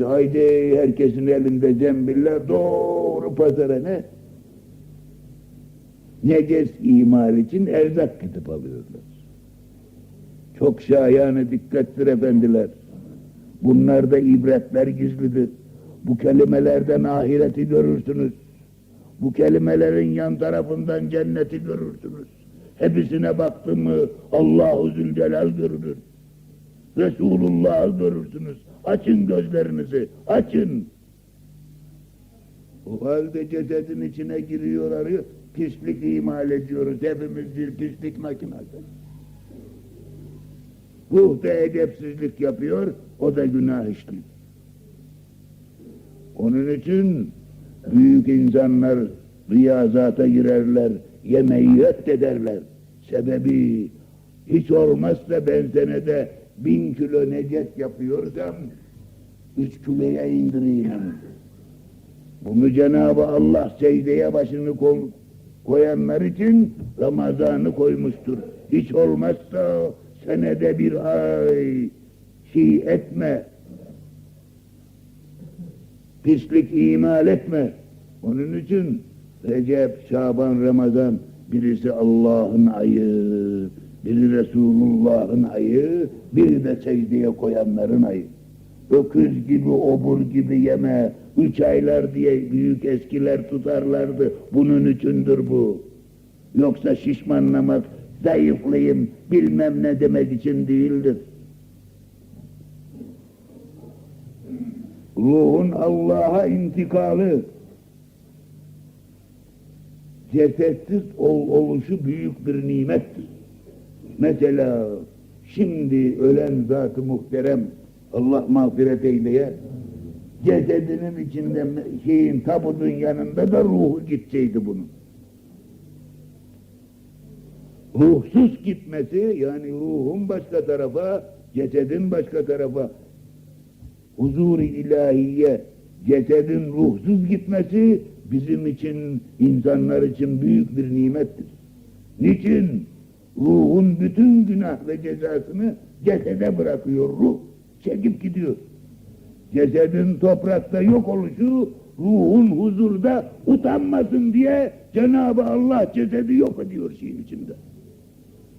Haydi herkesin elinde zembiller doğru pazara ne? Neces imal için erzak gidip alıyorlar. Çok şahane dikkattir efendiler. Bunlarda ibretler gizlidir. Bu kelimelerden ahireti görürsünüz. Bu kelimelerin yan tarafından cenneti görürsünüz. Hepsine baktın mı Allahu Zülcelal görünür. Resulullah'ı görürsünüz. Açın gözlerinizi, açın. O halde cesedin içine giriyor arıyor, pislik imal ediyoruz. Hepimiz bir pislik makinası. Ruh da edepsizlik yapıyor, o da günah işliyor. Onun için büyük insanlar riyazata girerler, yemeği reddederler. Sebebi hiç olmazsa ben senede bin kilo necet yapıyorsam üç kiloya indireyim. Bunu Cenab-ı Allah secdeye başını koy- koyanlar için Ramazan'ı koymuştur. Hiç olmazsa senede bir ay şey etme, pislik imal etme. Onun için Recep, Şaban, Ramazan birisi Allah'ın ayı, biri Resulullah'ın ayı, biri de secdeye koyanların ayı. Öküz gibi, obur gibi yeme, üç aylar diye büyük eskiler tutarlardı. Bunun içindir bu. Yoksa şişmanlamak, zayıflayayım, bilmem ne demek için değildir. Ruhun Allah'a intikalı, cesetsiz ol, oluşu büyük bir nimettir. Mesela şimdi ölen zat-ı muhterem Allah mağfiret eyleye cesedinin içinde şeyin tabutun yanında da ruhu gitseydi bunun. Ruhsuz gitmesi yani ruhun başka tarafa, cesedin başka tarafa huzur-i ilahiye cesedin ruhsuz gitmesi bizim için, insanlar için büyük bir nimettir. Niçin? Ruhun bütün günah ve cezasını cesede bırakıyor ruh. Çekip gidiyor. Cesedin toprakta yok oluşu ruhun huzurda utanmasın diye Cenab-ı Allah cesedi yok ediyor şeyin içinde.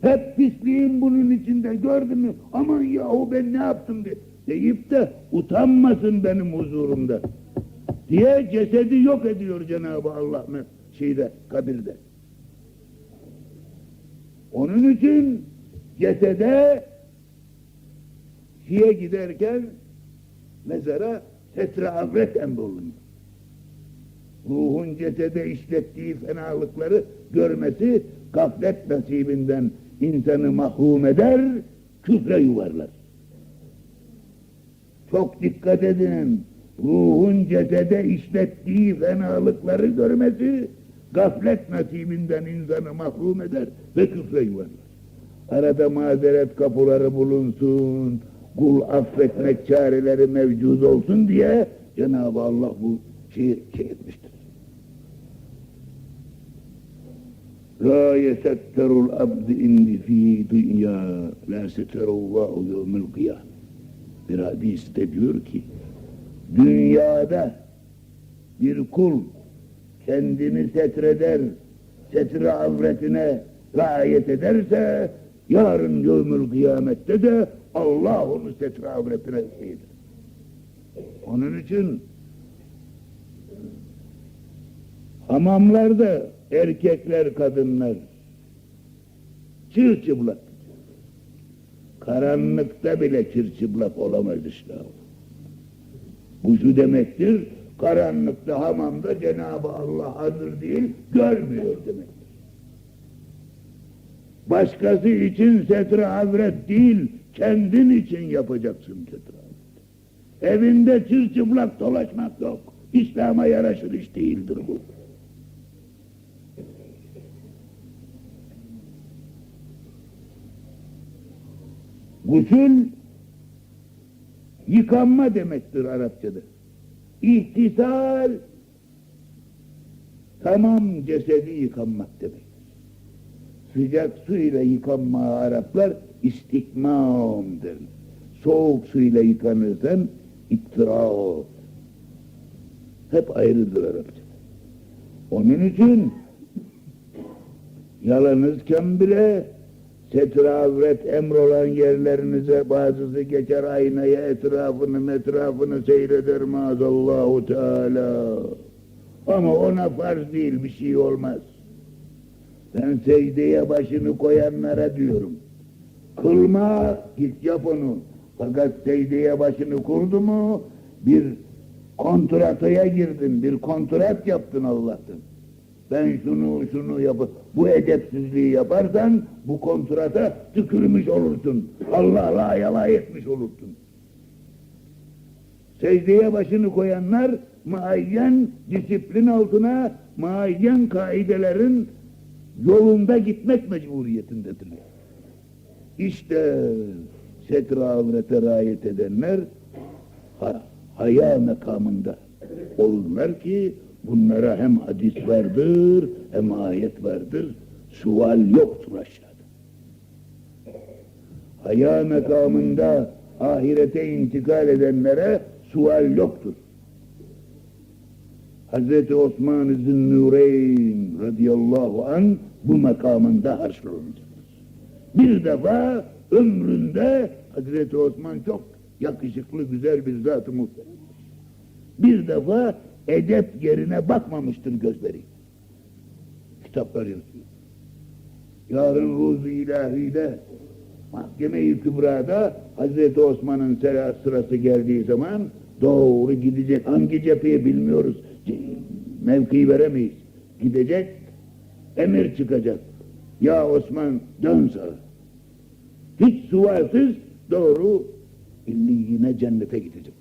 Hep pisliğin bunun içinde gördün mü? Aman yahu ben ne yaptım diye. Deyip de utanmasın benim huzurumda. Diye cesedi yok ediyor Cenab-ı Allah? Şeyde, kabirde. Onun için cesede şiye giderken mezara setre avret emrolunuyor. Ruhun cesede işlettiği fenalıkları görmesi gaflet nasibinden insanı mahrum eder, küfre yuvarlar. Çok dikkat edin. Ruhun cesede işlettiği fenalıkları görmesi gaflet nasibinden insanı mahrum eder ve küfre yuvarlar. Arada mazeret kapıları bulunsun, kul affetmek çareleri mevcud olsun diye Cenab-ı Allah bu şeyi şey. La yesetterul abd indi fi dünya la setterullahu yevmel kıyam. Bir hadiste diyor ki dünyada bir kul kendini setreder, setre avretine riayet ederse yarın yevmül kıyamette de Allah onu setre avretine şeydir. Onun için hamamlarda erkekler, kadınlar çırçıplak. Karanlıkta bile çırçıplak olamaz İslam. Bu şu demektir, karanlıkta hamamda Cenab-ı Allah hazır değil, görmüyor demektir. Başkası için setre avret değil, kendin için yapacaksın setre avret. Evinde çırçıplak dolaşmak yok. İslam'a yaraşır iş değildir bu. Gusül yıkanma demektir Arapçada. İhtisal tamam cesedi yıkanmak demek. Sıcak su ile yıkanma Araplar istikmam der. Soğuk su ile yıkanırsan iftira o. Hep ayrıdır Arapça. Onun için yalanızken bile setre avret emrolan yerlerinize bazısı geçer aynaya etrafını etrafını seyreder maazallahu teala. Ama ona farz değil bir şey olmaz. Ben secdeye başını koyanlara diyorum. Kılma git yap onu. Fakat secdeye başını kurdu mu bir kontrataya girdin, bir kontrat yaptın Allah'tan. Ben şunu şunu yap. Bu edepsizliği yaparsan bu kontrata tükürmüş olursun. Allah'la ayalay etmiş olursun. Secdeye başını koyanlar muayyen disiplin altına muayyen kaidelerin yolunda gitmek mecburiyetindedirler. İşte setre avrete riayet edenler ha, haya makamında olurlar ki bunlara hem hadis vardır hem ayet vardır. Sual yoktur aşağıda. Haya makamında ahirete intikal edenlere sual yoktur. Hazreti Osman Zünnüreyn radıyallahu an bu makamında haşrolunacak. Bir defa ömründe Hazreti Osman çok yakışıklı güzel bir zat-ı. Bir defa edep yerine bakmamıştır gözleri. Kitaplar yazıyor. Yarın ruzu ilahide mahkeme-i kübrada Hazreti Osman'ın sırası geldiği zaman doğru gidecek. Hangi cepheye bilmiyoruz. Mevki veremeyiz. Gidecek, emir çıkacak. Ya Osman dön sağa. Hiç sualsiz doğru illiyine cennete gidecek.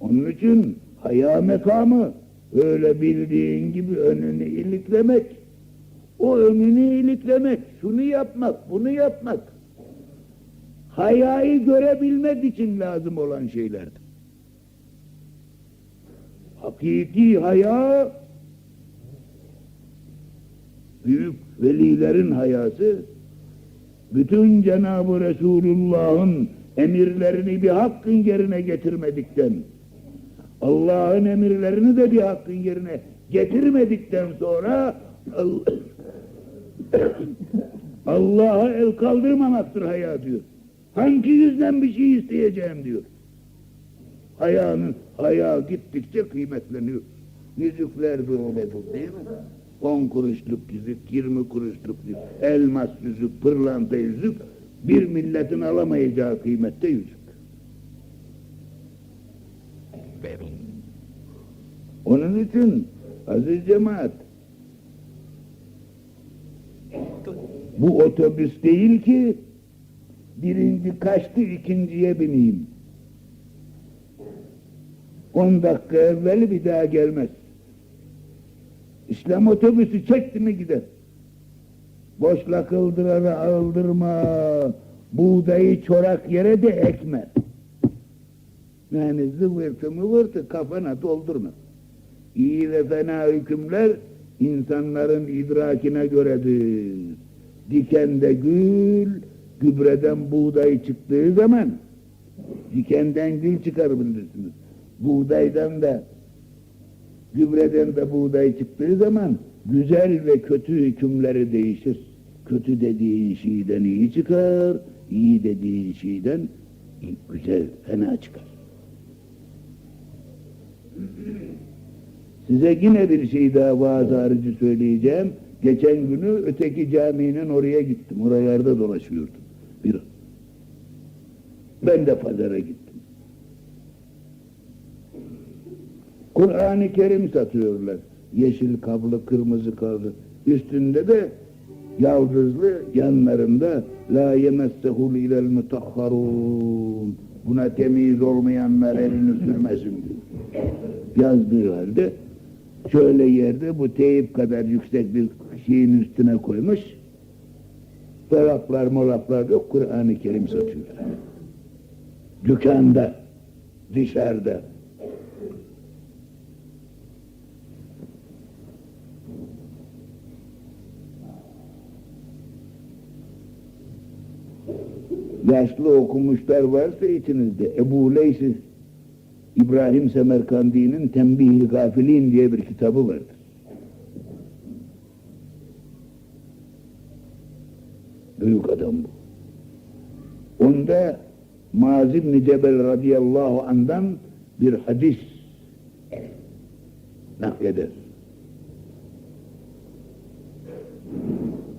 Onun için haya mekamı öyle bildiğin gibi önünü iliklemek. O önünü iliklemek, şunu yapmak, bunu yapmak. Hayayı görebilmek için lazım olan şeylerdir. Hakiki haya büyük velilerin hayası bütün Cenab-ı Resulullah'ın emirlerini bir hakkın yerine getirmedikten Allah'ın emirlerini de bir hakkın yerine getirmedikten sonra Allah- Allah'a el kaldırmamaktır haya diyor. Hangi yüzden bir şey isteyeceğim diyor. Hayanın, haya gittikçe kıymetleniyor. Yüzükler de öyledir değil mi? 10 kuruşluk yüzük, 20 kuruşluk yüzük, elmas yüzük, pırlanta yüzük, bir milletin alamayacağı kıymette yüzük. Onun için aziz cemaat, bu otobüs değil ki birinci kaçtı ikinciye bineyim. On dakika evvel bir daha gelmez. İslam otobüsü çekti mi gider. Boşla kıldırara aldırma, buğdayı çorak yere de ekme. Yani zıvırtı mıvırtı kafana doldurma. İyi ve fena hükümler insanların idrakine göredir. Dikende gül, gübreden buğday çıktığı zaman dikenden gül çıkarabilirsiniz. Buğdaydan da gübreden de buğday çıktığı zaman güzel ve kötü hükümleri değişir. Kötü dediğin şeyden iyi çıkar, iyi dediğin şeyden güzel, fena çıkar. Size yine bir şey daha vaaz harici söyleyeceğim. Geçen günü öteki caminin oraya gittim. Oralarda dolaşıyordum. Bir ben de pazara gittim. Kur'an-ı Kerim satıyorlar. Yeşil kablı, kırmızı kablı. Üstünde de yaldızlı yanlarında la yemessehul ilel mutahharun. Buna temiz olmayanlar elini sürmesin diyor. Yazdığı halde şöyle yerde bu teyip kadar yüksek bir şeyin üstüne koymuş. Dolaplar molaplar yok Kur'an-ı Kerim satıyor. Dükkanda, dışarıda. Yaşlı okumuşlar varsa içinizde Ebu Leys'i İbrahim Semerkandi'nin Tembih-i Gafilin diye bir kitabı vardır. Büyük adam bu. Onda Muaz İbni Cebel radıyallahu andan bir hadis nakleder.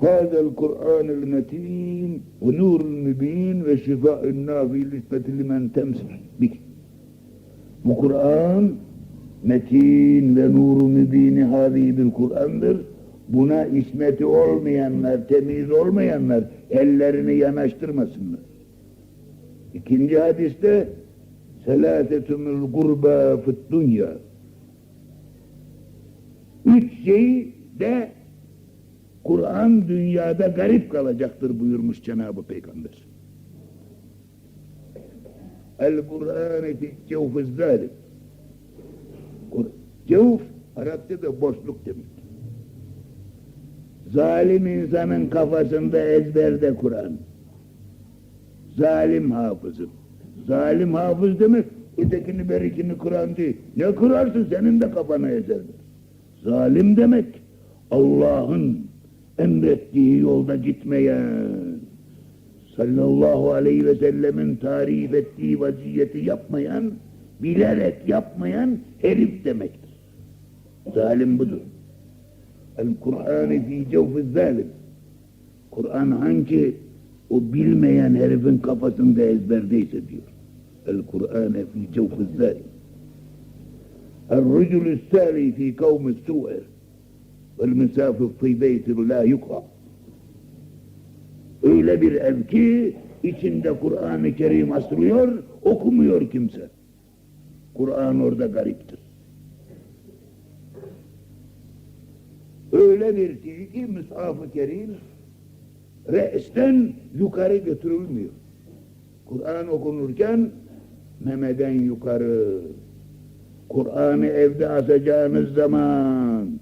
هذا القرآن المتين ونور المبين وشفاء النافي بالنسبة لمن تمسك به bu Kur'an metin ve nuru mübini hadi bir Kur'an'dır. Buna ismeti olmayanlar, temiz olmayanlar ellerini yanaştırmasınlar. İkinci hadiste selâsetumul gurba fıt dünya. Üç şey de Kur'an dünyada garip kalacaktır buyurmuş Cenab-ı Peygamber. El-Kur'an fi cevfiz zalim. Cevf Arapçada boşluk demek. Zalim insanın kafasında ezberde Kur'an. Zalim hafızım. Zalim hafız demek ötekini berikini Kur'an değil. Ne kurarsın senin de kafana ezerler. Zalim demek Allah'ın emrettiği yolda gitmeyen, sallallahu aleyhi ve sellemin tarif ettiği vaziyeti yapmayan, bilerek yapmayan herif demektir. Zalim budur. El-Kur'an-ı fî zalim. Kur'an hangi o bilmeyen herifin kafasında ezberdeyse diyor. El-Kur'an-ı fî cevfiz zalim. El-Rücülü sâli fî kavmi su'er. Vel misafir tîbeytir la yukra. Öyle bir ev ki içinde Kur'an-ı Kerim asılıyor, okumuyor kimse. Kur'an orada gariptir. Öyle bir şey ki Müshaf-ı Kerim reisten yukarı götürülmüyor. Kur'an okunurken memeden yukarı. Kur'an'ı evde asacağınız zaman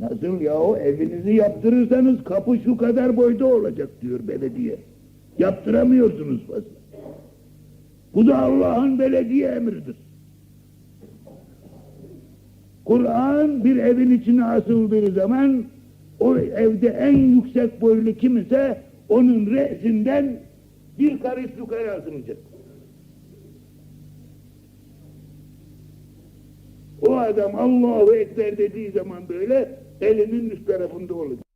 Nasıl yahu evinizi yaptırırsanız kapı şu kadar boyda olacak diyor belediye. Yaptıramıyorsunuz fazla. Bu da Allah'ın belediye emridir. Kur'an bir evin içine asıldığı zaman o evde en yüksek boylu kim ise onun reisinden bir karış yukarı asılacak. O adam Allahu Ekber dediği zaman böyle elinin üst tarafında olacak.